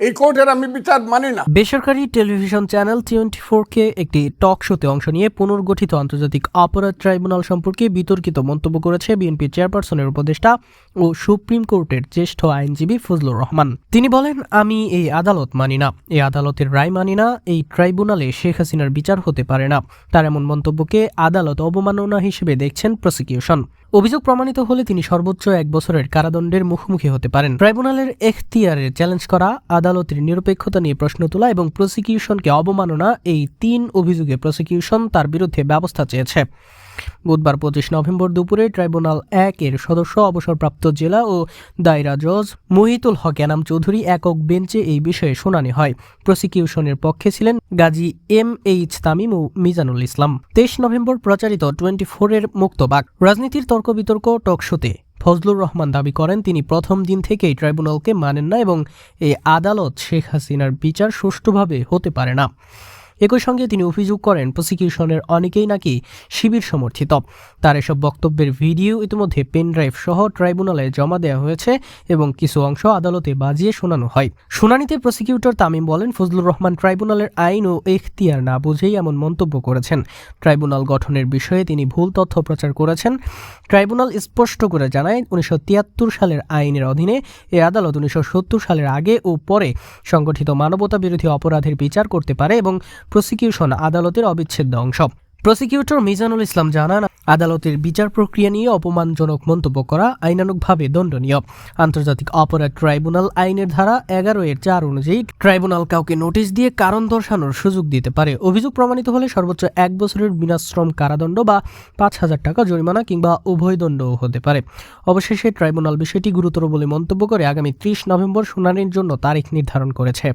এই কোর্টের আমি বিচার মানি না। বেসরকারি টেলিভিশন চ্যানেল টোয়েন্টি ফোরকে একটি টক শোতে অংশ নিয়ে পুনর্গঠিত আন্তর্জাতিক অপরাধ ট্রাইব্যুনাল সম্পর্কে বিতর্কিত মন্তব্য করেছে বিএনপি চেয়ারপারসনের উপদেষ্টা ও সুপ্রিম কোর্টের জ্যেষ্ঠ আইনজীবী ফজলুর রহমান। তিনি বলেন, আমি এই আদালত মানি না। এই আদালতের রায় মানি না। এই ট্রাইব্যুনালে শেখ হাসিনার বিচার হতে পারে না। তার এমন মন্তব্যকে আদালত অবমাননা হিসেবে দেখছেন প্রসিকিউশন। অভিযোগ প্রমাণিত হলে তিনি সর্বোচ্চ এক বছরের কারাদণ্ডের মুখোমুখি হতে পারেন। ট্রাইব্যুনালের এখতিয়ারে চ্যালেঞ্জ করা, আদালতের নিরপেক্ষতা নিয়ে প্রশ্ন তোলা এবং প্রসিকিউশনকে অবমাননা, এই তিন অভিযোগে প্রসিকিউশন তার বিরুদ্ধে ব্যবস্থা চেয়েছে। বুধবার পঁচিশ নভেম্বর দুপুরে ট্রাইব্যুনাল এক এর সদস্য, অবসরপ্রাপ্ত জেলা ও দায়রা জজ মহিতুল হক এনাম চৌধুরী একক বেঞ্চে এই বিষয়ে শুনানি হয়। প্রসিকিউশনের পক্ষে ছিলেন গাজী এম এইচ তামিম ও মিজানুল ইসলাম। তেইশ নভেম্বর প্রচারিত টোয়েন্টি ফোরের মুক্তবাক। রাজনীতির তর্ক বিতর্ক টকশোতে ফজলুর রহমান দাবি করেন, তিনি প্রথম দিন থেকেই ট্রাইব্যুনালকে মানেন না এবং এই আদালত শেখ হাসিনার বিচার সুষ্ঠুভাবে হতে পারে না। একই সঙ্গে তিনি অভিযোগ করেন, প্রসিকিউশনের অনেকেই নাকি শিবির সমর্থিত। তার এসব বক্তব্যের ভিডিও ইতিমধ্যে পেনড্রাইভ সহ ট্রাইব্যুনালে জমা দেওয়া হয়েছে এবং কিছু অংশ আদালতে বাজিয়ে শোনানো হয়। শুনানিতে প্রসিকিউটর তামিম বলেন, ফজলুর রহমান ট্রাইব্যুনালের আইন ও এখতিয়ার না বুঝেই এমন মন্তব্য করেছেন। ট্রাইব্যুনাল গঠনের বিষয়ে তিনি ভুল তথ্য প্রচার করেছেন। ট্রাইব্যুনাল স্পষ্ট করে জানায়, উনিশশো তিয়াত্তর সালের আইনের অধীনে এ আদালত উনিশশো সত্তর সালের আগে ও পরে সংগঠিত মানবতা বিরোধী অপরাধের বিচার করতে পারে এবং প্রসিকিউশন আদালতের অবিচ্ছেদ্য অংশ। প্রসিকিউটর মিজানুল ইসলাম জানান, আদালতের বিচার প্রক্রিয়া নিয়ে অপমানজনক মন্তব্য করা আইনানুগভাবে দণ্ডনীয়। আন্তর্জাতিক অপরাধ ট্রাইব্যুনাল আইনের ধারা এগারো এর চার অনুযায়ী ট্রাইব্যুনাল কাউকে নোটিশ দিয়ে কারণ দর্শানোর সুযোগ দিতে পারে। অভিযোগ প্রমাণিত হলে সর্বোচ্চ এক বছরের বিনাশ্রম কারাদণ্ড বা পাঁচ হাজার টাকা জরিমানা কিংবা উভয় দণ্ডও হতে পারে। অবশেষে ট্রাইব্যুনাল বিষয়টি গুরুতর বলে মন্তব্য করে আগামী ত্রিশ নভেম্বর শুনানির জন্য তারিখ নির্ধারণ করেছে।